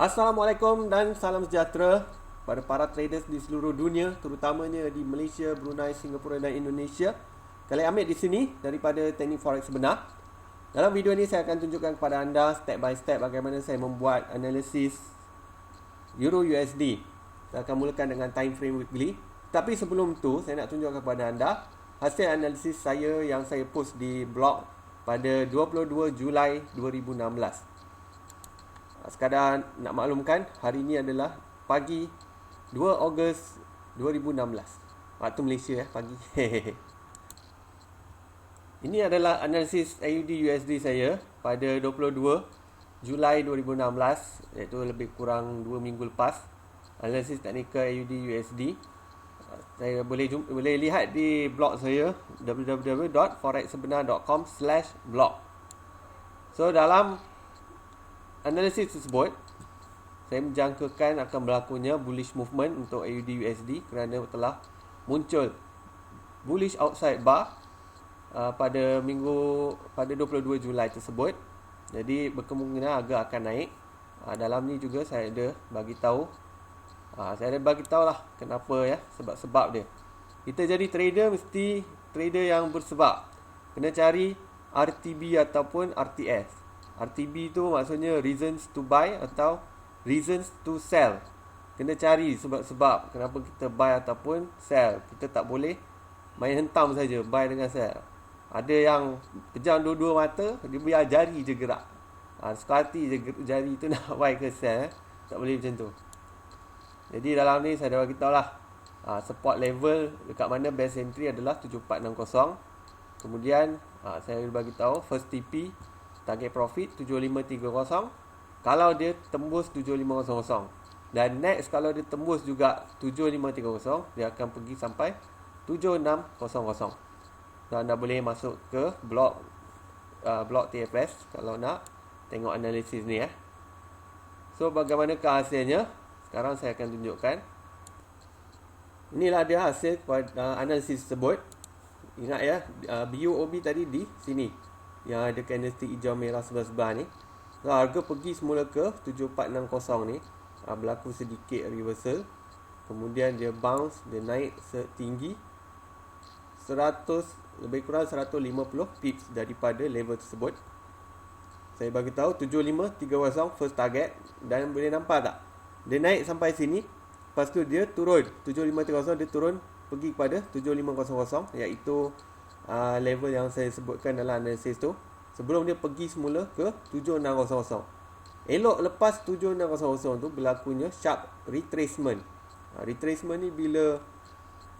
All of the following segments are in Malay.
Assalamualaikum dan salam sejahtera pada para traders di seluruh dunia terutamanya di Malaysia, Brunei, Singapura dan Indonesia. Kalian ambil di sini daripada teknik forex sebenar. Dalam video ini saya akan tunjukkan kepada anda step by step bagaimana saya membuat analisis Euro USD. Saya akan mulakan dengan time frame weekly. Tapi sebelum tu saya nak tunjukkan kepada anda hasil analisis saya yang saya post di blog pada 22 Julai 2016. Sekadar nak maklumkan hari ini adalah pagi 2 Ogos 2016 Waktu Malaysia eh pagi. Ini adalah analisis AUD USD saya pada 22 Julai 2016 iaitu lebih kurang 2 minggu lepas. Analisis teknikal AUD USD saya boleh jumpa, boleh lihat di blog saya www.forexsebenar.com/blog so dalam analisis tersebut saya menjangkakan akan berlakunya bullish movement untuk AUD USD kerana telah muncul bullish outside bar uh, pada minggu pada 22 Julai tersebut. Jadi berkemungkinan agak akan naik. Uh, dalam ni juga saya ada bagi tahu uh, saya ada bagi tahu lah kenapa ya sebab-sebab dia. Kita jadi trader mesti trader yang bersebab. Kena cari RTB ataupun RTS. RTB tu maksudnya reasons to buy atau reasons to sell. Kena cari sebab-sebab kenapa kita buy ataupun sell. Kita tak boleh main hentam saja buy dengan sell. Ada yang pejam dua-dua mata, dia biar jari je gerak. Ha, suka hati je jari tu nak buy ke sell. Eh. Tak boleh macam tu. Jadi dalam ni saya dah bagi tahu lah. Ha, support level dekat mana best entry adalah 7460. Kemudian ha, saya bagi tahu first TP target profit 7530 kalau dia tembus 7500 dan next kalau dia tembus juga 7530 dia akan pergi sampai 7600 dan anda boleh masuk ke blog uh, blog TFS kalau nak tengok analisis ni ya. So bagaimanakah hasilnya? Sekarang saya akan tunjukkan. Inilah dia hasil uh, analisis tersebut. Ingat ya, uh, BUOB tadi di sini. Yang ada candlestick hijau merah sebelah-sebelah ni. So, harga pergi semula ke 7460 ni uh, Berlaku sedikit reversal. Kemudian dia bounce Dia naik setinggi 100 Lebih kurang 150 pips Daripada level tersebut. Saya bagi tahu 7530 first target. Dan boleh nampak tak? Dia naik sampai sini Lepas tu dia turun. 7530 dia turun Pergi kepada 7500 Iaitu uh, Level yang saya sebutkan dalam analisis tu sebelum dia pergi semula ke 7600. Elok lepas 7600 tu berlakunya sharp retracement. Ha, retracement ni bila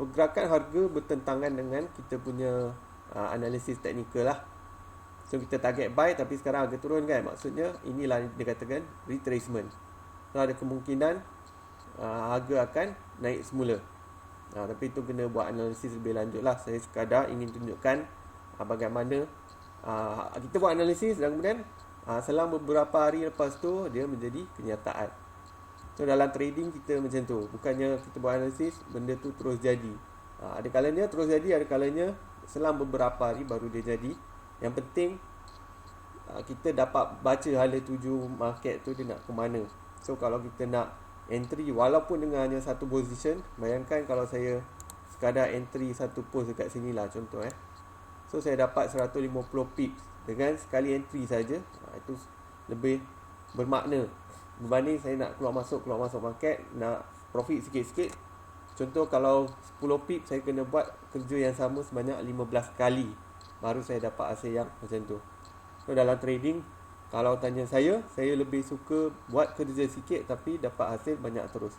pergerakan harga bertentangan dengan kita punya ha, analisis teknikal lah. So kita target buy tapi sekarang harga turun kan. Maksudnya inilah dikatakan retracement. So ada kemungkinan ha, harga akan naik semula. Ha, tapi itu kena buat analisis lebih lanjut lah. Saya sekadar ingin tunjukkan ha, bagaimana uh, kita buat analisis dan kemudian uh, selang beberapa hari lepas tu dia menjadi kenyataan. So dalam trading kita macam tu. Bukannya kita buat analisis benda tu terus jadi. Uh, ada kalanya terus jadi, ada kalanya selang beberapa hari baru dia jadi. Yang penting uh, kita dapat baca hala tuju market tu dia nak ke mana. So kalau kita nak entry walaupun dengan hanya satu position, bayangkan kalau saya sekadar entry satu post dekat sini lah contoh eh. So saya dapat 150 pips dengan sekali entry saja. Ha, itu lebih bermakna berbanding saya nak keluar masuk keluar masuk market nak profit sikit-sikit. Contoh kalau 10 pips saya kena buat kerja yang sama sebanyak 15 kali baru saya dapat hasil yang macam tu. So dalam trading kalau tanya saya, saya lebih suka buat kerja sikit tapi dapat hasil banyak terus.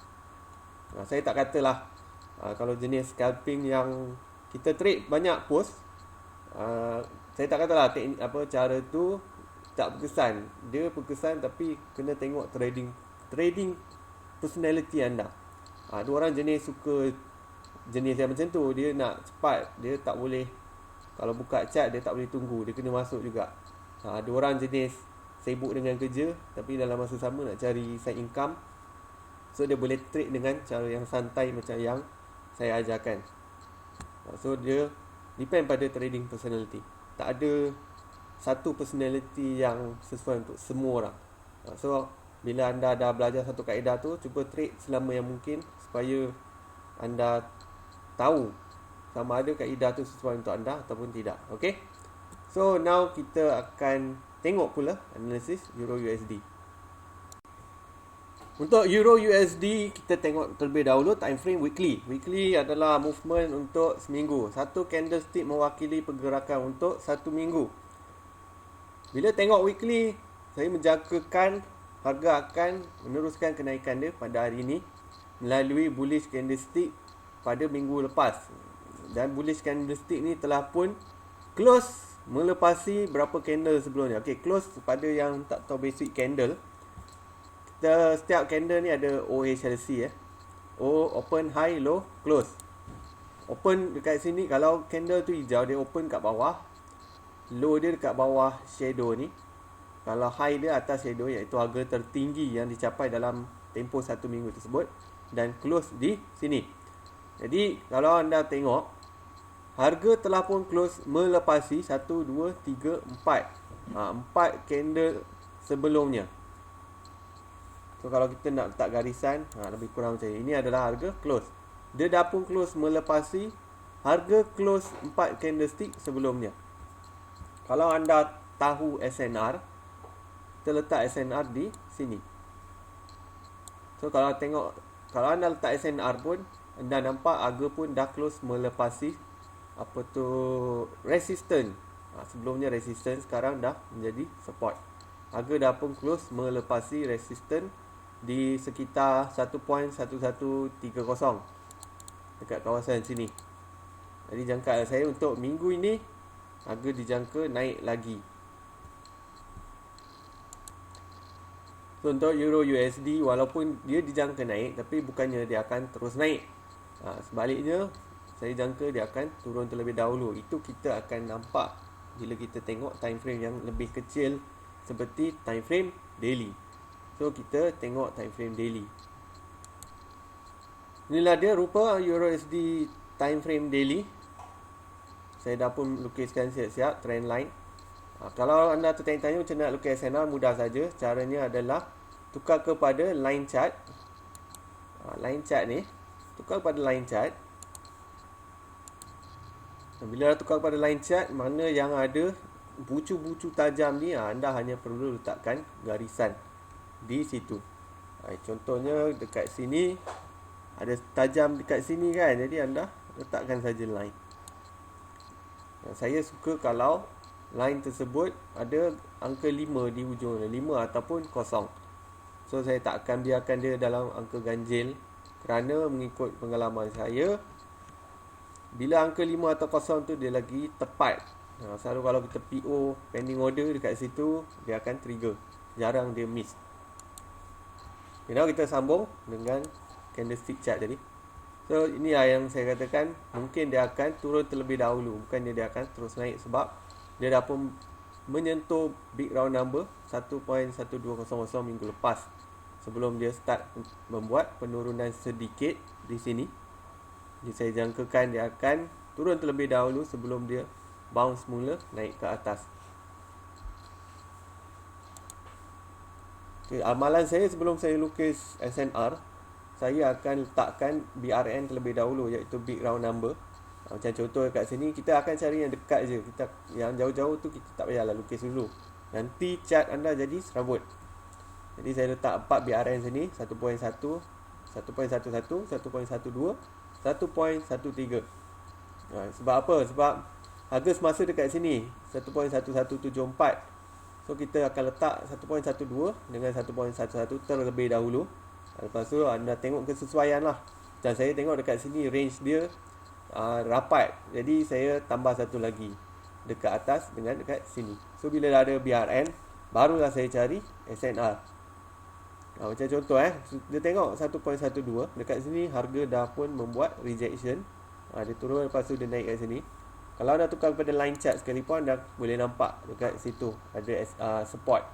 Ha, saya tak katalah ha, kalau jenis scalping yang kita trade banyak post Ah, saya tak katalah teknik apa cara tu tak berkesan. Dia berkesan tapi kena tengok trading trading personality anda. Ha, ada orang jenis suka jenis yang macam tu, dia nak cepat, dia tak boleh kalau buka chat dia tak boleh tunggu, dia kena masuk juga. Ha, ada orang jenis sibuk dengan kerja tapi dalam masa sama nak cari side income. So dia boleh trade dengan cara yang santai macam yang saya ajarkan. So dia Depend pada trading personality Tak ada Satu personality yang Sesuai untuk semua orang So bila anda dah belajar satu kaedah tu cuba trade selama yang mungkin supaya anda tahu sama ada kaedah tu sesuai untuk anda ataupun tidak okey so now kita akan tengok pula analisis euro USD untuk Euro USD kita tengok terlebih dahulu time frame weekly. Weekly adalah movement untuk seminggu. Satu candlestick mewakili pergerakan untuk satu minggu. Bila tengok weekly, saya menjangkakan harga akan meneruskan kenaikan dia pada hari ini melalui bullish candlestick pada minggu lepas. Dan bullish candlestick ni telah pun close melepasi berapa candle sebelumnya. Okey, close pada yang tak tahu basic candle kita setiap candle ni ada OHLC eh. O open high low close. Open dekat sini kalau candle tu hijau dia open kat bawah. Low dia dekat bawah shadow ni. Kalau high dia atas shadow iaitu harga tertinggi yang dicapai dalam tempoh satu minggu tersebut dan close di sini. Jadi kalau anda tengok harga telah pun close melepasi 1 2 3 4. Ha 4 candle sebelumnya. So kalau kita nak letak garisan ha, Lebih kurang macam ini Ini adalah harga close Dia dah pun close melepasi Harga close 4 candlestick sebelumnya Kalau anda tahu SNR Kita letak SNR di sini So kalau tengok Kalau anda letak SNR pun Anda nampak harga pun dah close melepasi Apa tu Resistance ha, Sebelumnya resistance Sekarang dah menjadi support Harga dah pun close melepasi resistance di sekitar 1.1130 dekat kawasan sini. Jadi jangkaan saya untuk minggu ini harga dijangka naik lagi. So, untuk Euro USD walaupun dia dijangka naik tapi bukannya dia akan terus naik. Ha, sebaliknya saya jangka dia akan turun terlebih dahulu. Itu kita akan nampak bila kita tengok time frame yang lebih kecil seperti time frame daily. So kita tengok time frame daily. Inilah dia rupa Euro USD time frame daily. Saya dah pun lukiskan siap-siap trend line. Ha, kalau anda tertanya-tanya macam nak lukis SNR mudah saja. Caranya adalah tukar kepada line chart. Ha, line chart ni tukar kepada line chart. Bila dah tukar kepada line chart, mana yang ada bucu-bucu tajam ni, ha, anda hanya perlu letakkan garisan di situ. Contohnya dekat sini ada tajam dekat sini kan. Jadi anda letakkan saja line. Ha, saya suka kalau line tersebut ada angka 5 di ujung 5 ataupun kosong. So saya tak akan biarkan dia dalam angka ganjil kerana mengikut pengalaman saya bila angka 5 atau kosong tu dia lagi tepat. Ha, selalu kalau kita PO pending order dekat situ dia akan trigger. Jarang dia miss. Okay, now kita sambung dengan candlestick chart tadi. So ini lah yang saya katakan mungkin dia akan turun terlebih dahulu bukannya dia akan terus naik sebab dia dah pun menyentuh big round number 1.1200 minggu lepas sebelum dia start membuat penurunan sedikit di sini. Jadi saya jangkakan dia akan turun terlebih dahulu sebelum dia bounce mula naik ke atas. Okay, amalan saya sebelum saya lukis SNR Saya akan letakkan BRN terlebih dahulu Iaitu big round number. Ah, Macam contoh kat sini Kita akan cari yang dekat je. Kita Yang jauh-jauh tu kita tak payahlah lukis dulu. Nanti chart anda jadi serabut. Jadi saya letak 4 BRN sini 1.1 1.11 1.12 1.13 Sebab apa? Sebab harga semasa dekat sini 1.1174 So kita akan letak 1.12 dengan 1.11 terlebih dahulu. Lepas tu anda tengok kesesuaian lah Dan saya tengok dekat sini range dia uh, rapat. Jadi saya tambah satu lagi Dekat atas dengan dekat sini. So bila dah ada BRN Barulah saya cari SNR uh, Macam contoh eh Dia tengok 1.12 Dekat sini harga dah pun membuat rejection uh, Dia turun lepas tu dia naik kat sini kalau anda tukar kepada line chart sekalipun anda boleh nampak dekat situ ada uh, support.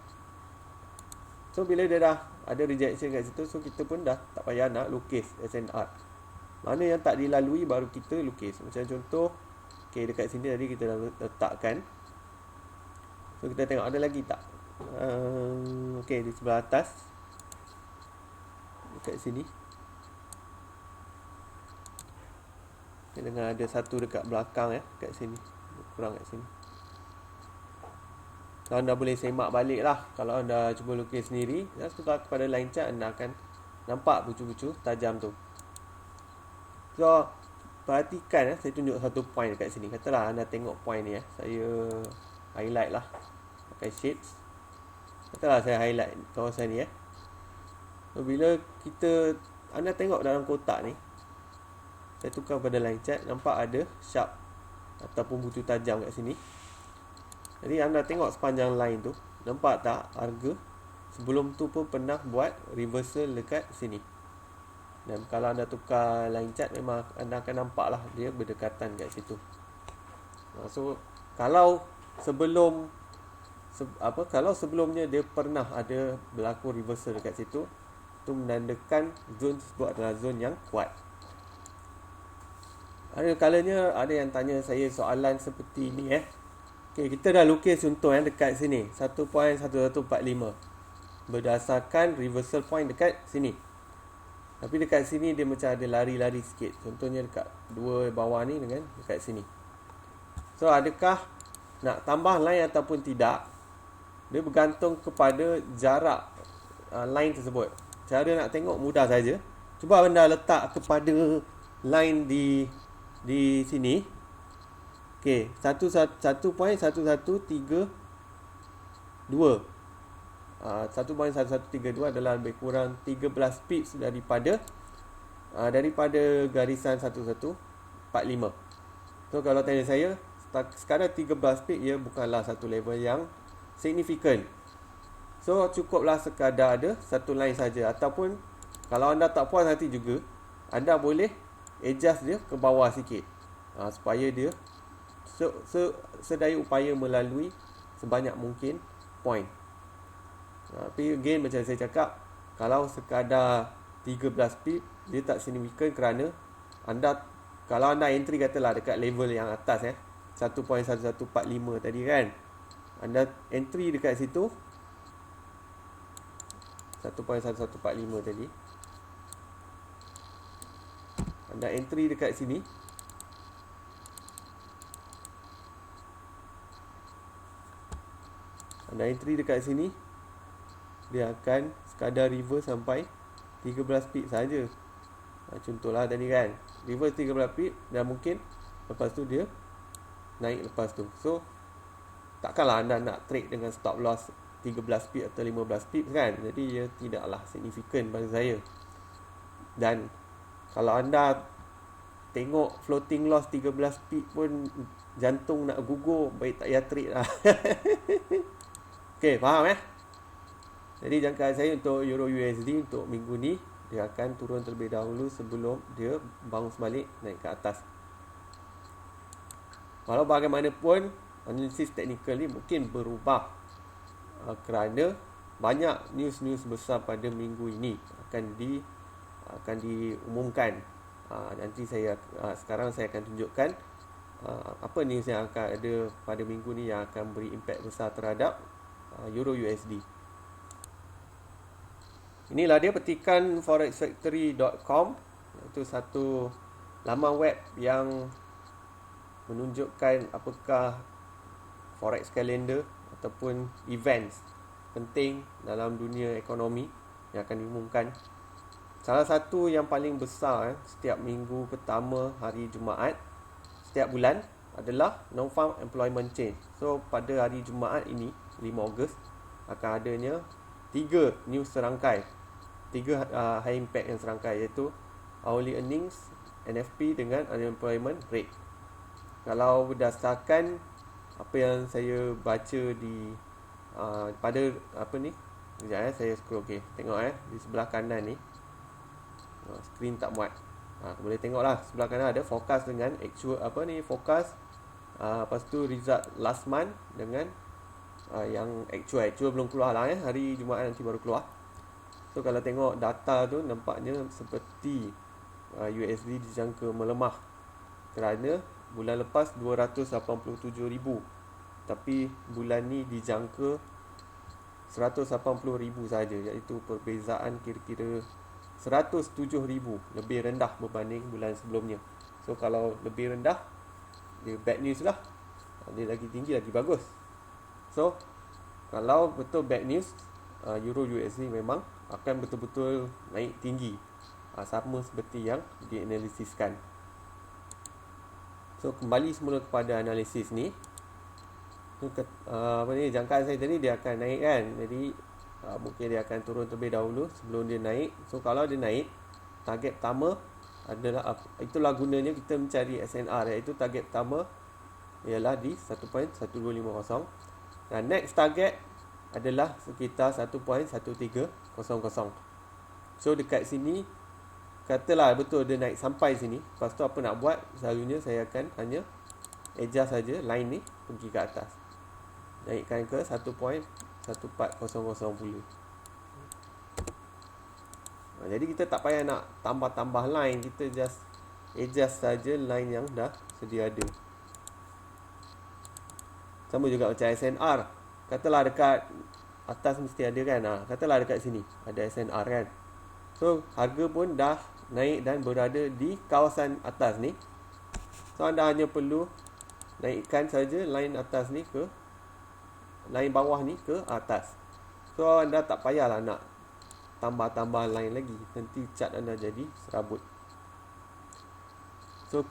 So bila dia dah ada rejection kat situ so kita pun dah tak payah nak lukis SNR. Mana yang tak dilalui baru kita lukis. Macam contoh okey dekat sini tadi kita dah letakkan. So kita tengok ada lagi tak? Uh, okey di sebelah atas dekat sini. Dengan ada satu dekat belakang ya dekat sini. Kurang kat sini. So, anda boleh semak balik lah. Kalau anda cuba lukis sendiri ya, setelah kepada line chart anda akan nampak bucu-bucu tajam tu. So perhatikan ya, saya tunjuk satu point dekat sini. Katalah anda tengok point ni ya saya highlight lah. Pakai shades. Katalah saya highlight kawasan ni ya bila kita anda tengok dalam kotak ni saya tukar pada line chart nampak ada sharp ataupun bucu tajam kat sini. Jadi anda tengok sepanjang line tu nampak tak harga sebelum tu pun pernah buat reversal dekat sini. Dan kalau anda tukar line chart memang anda akan nampak lah dia berdekatan kat situ. Ha, so kalau sebelum se, apa kalau sebelumnya dia pernah ada berlaku reversal dekat situ itu menandakan zone tersebut adalah zone yang kuat ada kalanya ada yang tanya saya soalan seperti ini eh. Okey, kita dah lukis contoh yang dekat sini. 1.1145. Berdasarkan reversal point dekat sini. Tapi dekat sini dia macam ada lari-lari sikit. Contohnya dekat dua bawah ni dengan dekat sini. So adakah nak tambah line ataupun tidak? Dia bergantung kepada jarak uh, line tersebut. Cara nak tengok mudah saja. Cuba anda letak kepada line di di sini. Okey satu satu point satu satu tiga dua. Ah, satu point satu satu tiga dua adalah lebih kurang tiga belas pips daripada uh, daripada garisan satu satu empat lima. So kalau tanya saya sekarang tiga belas pips ia bukanlah satu level yang signifikan so cukuplah sekadar ada satu line saja. Ataupun kalau anda tak puas hati juga anda boleh adjust dia ke bawah sikit. Ha, supaya dia se, se, sedaya upaya melalui sebanyak mungkin point. Ha, tapi again macam saya cakap kalau sekadar 13 pip dia tak signifikan kerana anda kalau anda entry katalah dekat level yang atas eh 1.1145 tadi kan. Anda entry dekat situ 1.1145 tadi. Anda entry dekat sini. Anda entry dekat sini dia akan sekadar reverse sampai 13 pip saja. Ha, contohlah tadi kan. Reverse 13 pip dan mungkin lepas tu dia naik lepas tu. So takkanlah anda nak trade dengan stop loss 13 pip atau 15 pip kan. Jadi ia tidaklah signifikan bagi saya. Dan kalau anda tengok floating loss 13 pip pun jantung nak gugur baik tak payah trade lah. Ok faham eh? Jadi jangkaan saya untuk Euro USD untuk minggu ni dia akan turun terlebih dahulu sebelum dia bounce balik naik ke atas. Walau bagaimanapun analisis teknikal ni mungkin berubah kerana banyak news-news besar pada minggu ini akan di akan diumumkan. Uh, nanti saya uh, sekarang saya akan tunjukkan uh, apa news yang akan ada pada minggu ni yang akan beri impak besar terhadap euro USD inilah dia petikan forexfactory.com itu satu laman web yang menunjukkan apakah forex calendar ataupun events penting dalam dunia ekonomi yang akan diumumkan Salah satu yang paling besar eh, setiap minggu pertama hari Jumaat setiap bulan adalah non-farm employment change. So pada hari Jumaat ini 5 Ogos akan adanya tiga news serangkai. Tiga uh, high impact yang serangkai iaitu hourly earnings, NFP dengan unemployment rate. Kalau berdasarkan apa yang saya baca di uh, pada apa ni? Sekejap eh saya scroll okey. Tengok eh di sebelah kanan ni ha, screen tak muat ha, boleh tengok lah sebelah kanan ada forecast dengan actual apa ni forecast ha, lepas tu result last month dengan ha, yang actual actual belum keluar lah eh hari Jumaat nanti baru keluar so kalau tengok data tu nampaknya seperti ha, USD dijangka melemah kerana bulan lepas 287,000 tapi bulan ni dijangka 180,000 saja iaitu perbezaan kira-kira 107,000 lebih rendah berbanding bulan sebelumnya. So kalau lebih rendah dia bad news lah. Dia lagi tinggi lagi bagus. So kalau betul bad news uh, euro USD memang akan betul-betul naik tinggi. Uh, sama seperti yang dianalisiskan so kembali semula kepada analisis ni. Uh, apa ni jangkaan saya tadi dia akan naik kan? Jadi uh, mungkin dia akan turun terlebih dahulu sebelum dia naik. So kalau dia naik target pertama adalah uh, itulah gunanya kita mencari SNR iaitu target pertama ialah di 1.1250 dan next target adalah sekitar 1.1300 so dekat sini katalah betul dia naik sampai sini. Lepas tu apa nak buat? Selalunya saya akan hanya adjust saja line ni pergi ke atas. Naikkan ke 1.1400 pula ha, jadi kita tak payah nak tambah-tambah line. Kita just adjust saja line yang dah sedia ada. Sama juga macam SNR katalah dekat atas mesti ada kan? Ha, katalah dekat sini. Ada SNR kan? So harga pun dah naik dan berada di kawasan atas ni so anda hanya perlu naikkan saja line atas ni ke line bawah ni ke atas. So anda tak payahlah nak tambah-tambah line lagi. Nanti cat anda jadi serabut. So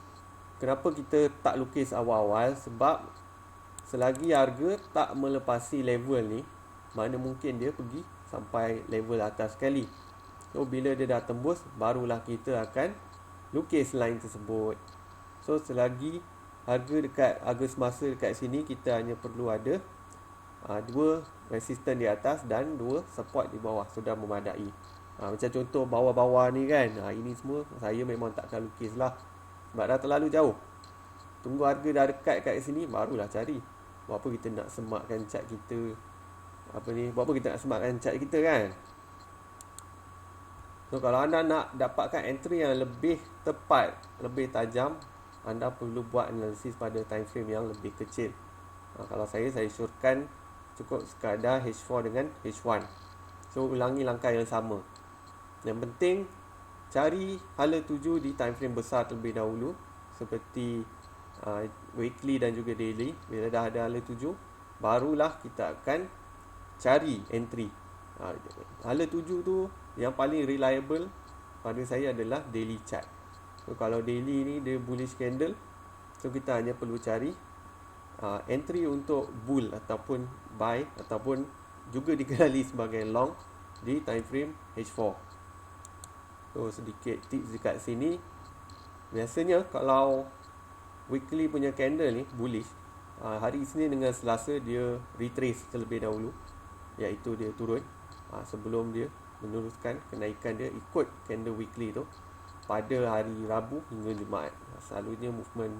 kenapa kita tak lukis awal-awal? Sebab selagi harga tak melepasi level ni, mana mungkin dia pergi sampai level atas sekali. So bila dia dah tembus, barulah kita akan lukis line tersebut. So selagi harga dekat harga semasa dekat sini kita hanya perlu ada uh, dua resisten di atas dan dua support di bawah sudah memadai. Uh, macam contoh bawah-bawah ni kan. Uh, ini semua saya memang takkan lukis lah. Sebab dah terlalu jauh. Tunggu harga dah dekat kat sini barulah cari. Buat apa kita nak semakkan cat kita. Apa ni? Buat apa kita nak semakkan cat kita kan? So kalau anda nak dapatkan entry yang lebih tepat, lebih tajam, anda perlu buat analisis pada time frame yang lebih kecil. Ha, kalau saya, saya syorkan cukup sekadar H4 dengan H1 so ulangi langkah yang sama. Yang penting cari hala tuju di time frame besar terlebih dahulu seperti uh, weekly dan juga daily. Bila dah ada hala tuju barulah kita akan cari entry. Uh, hala tuju tu yang paling reliable pada saya adalah daily chart so kalau daily ni dia bullish candle so kita hanya perlu cari uh, entry untuk bull ataupun buy ataupun juga dikenali sebagai long di time frame H4. So sedikit tips dekat sini. Biasanya kalau weekly punya candle ni bullish, uh, hari Isnin dengan Selasa dia retrace terlebih dahulu iaitu dia turun uh, sebelum dia meneruskan kenaikan dia ikut candle weekly tu pada hari Rabu hingga Jumaat. Selalunya movement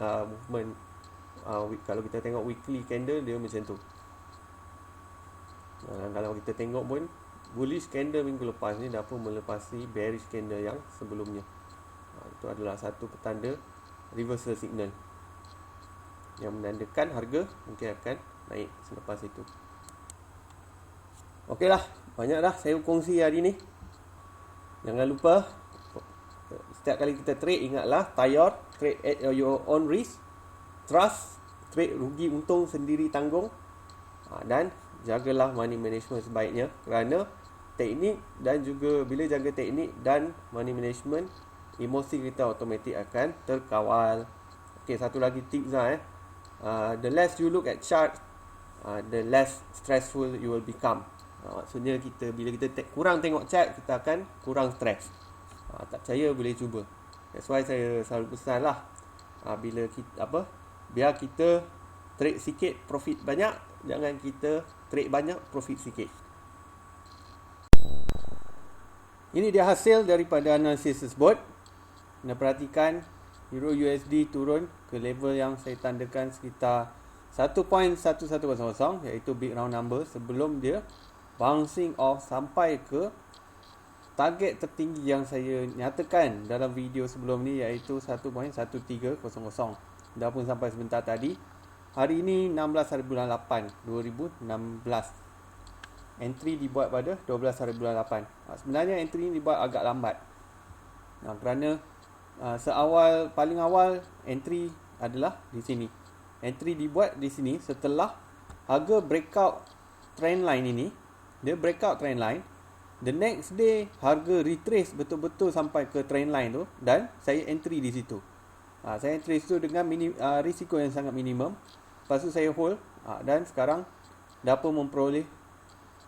uh, movement uh, kalau kita tengok weekly candle dia macam tu. Uh, kalau kita tengok pun bullish candle minggu lepas ni dah pun melepasi bearish candle yang sebelumnya. Uh, itu adalah satu petanda reversal signal yang menandakan harga mungkin akan naik selepas itu. Okey lah, banyak dah saya kongsi hari ni. Jangan lupa setiap kali kita trade ingatlah tayor trade at your own risk trust trade rugi untung sendiri tanggung. Ha, dan jagalah money management sebaiknya. Kerana teknik dan juga bila jaga teknik dan money management emosi kita automatik akan terkawal. Okey satu lagi tips lah eh. Uh, the less you look at chart uh, the less stressful you will become uh, maksudnya kita bila kita te- kurang tengok chart kita akan kurang stress. Uh, tak percaya boleh cuba. That's why saya selalu pesan lah. Uh, bila kita apa? Biar kita trade sikit profit banyak jangan kita trade banyak profit sikit. Ini dia hasil daripada analisis tersebut anda perhatikan euro USD turun ke level yang saya tandakan sekitar 1.1100 iaitu big round number sebelum dia bouncing off sampai ke target tertinggi yang saya nyatakan dalam video sebelum ni iaitu 1.1300 dah pun sampai sebentar tadi. Hari ini 16 hari bulan 8 2016. entry dibuat pada 12 hari bulan 8. Ha, sebenarnya entry ini dibuat agak lambat. Ha, kerana uh, seawal paling awal entry adalah di sini. Entry dibuat di sini setelah harga breakout trend line ini. Dia breakout trend line. The next day harga retrace betul-betul sampai ke trend line tu dan saya entry di situ. Ha, saya entry situ dengan mini, uh, risiko yang sangat minimum. Lepas tu saya hold ha, dan sekarang dapat memperoleh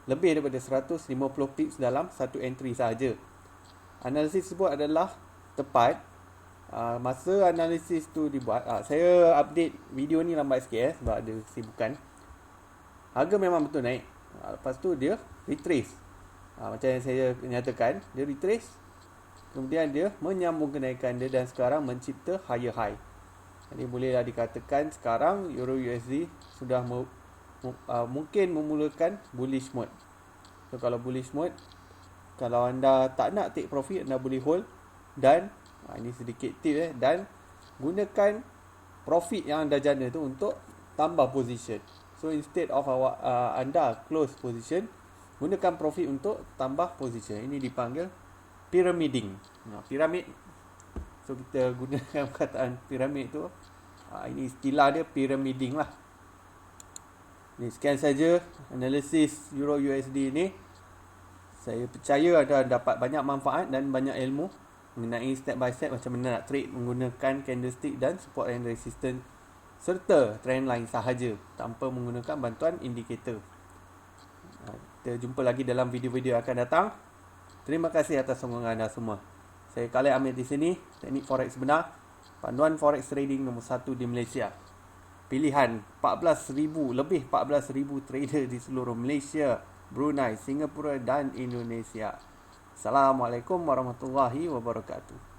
lebih daripada 150 pips dalam satu entry sahaja. Analisis tersebut adalah tepat uh, masa analisis tu dibuat. Uh, saya update video ni lambat sikit eh, sebab ada kesibukan. Harga memang betul naik. Uh, lepas tu dia retrace. Uh, macam yang saya nyatakan, dia retrace. Kemudian dia menyambung kenaikan dia dan sekarang mencipta higher high. Jadi bolehlah dikatakan sekarang Euro USD sudah uh, mungkin memulakan bullish mode. So kalau bullish mode kalau anda tak nak take profit anda boleh hold dan uh, ini sedikit tip eh dan gunakan profit yang anda jana tu untuk tambah position. So instead of awak uh, anda close position gunakan profit untuk tambah position. Ini dipanggil pyramiding. Nah, piramid So kita gunakan perkataan piramid tu uh, ini istilah dia pyramiding lah. Ni sekian saja analisis Euro USD ni. Saya percaya anda dapat banyak manfaat dan banyak ilmu mengenai step by step macam mana nak trade menggunakan candlestick dan support and resistance serta trend line sahaja tanpa menggunakan bantuan indikator. Ha, kita jumpa lagi dalam video-video akan datang. Terima kasih atas sokongan anda semua. Saya Khalid Amir di sini, teknik forex benar, panduan forex trading nombor 1 di Malaysia pilihan 14,000 lebih 14,000 trader di seluruh Malaysia, Brunei, Singapura dan Indonesia. Assalamualaikum warahmatullahi wabarakatuh.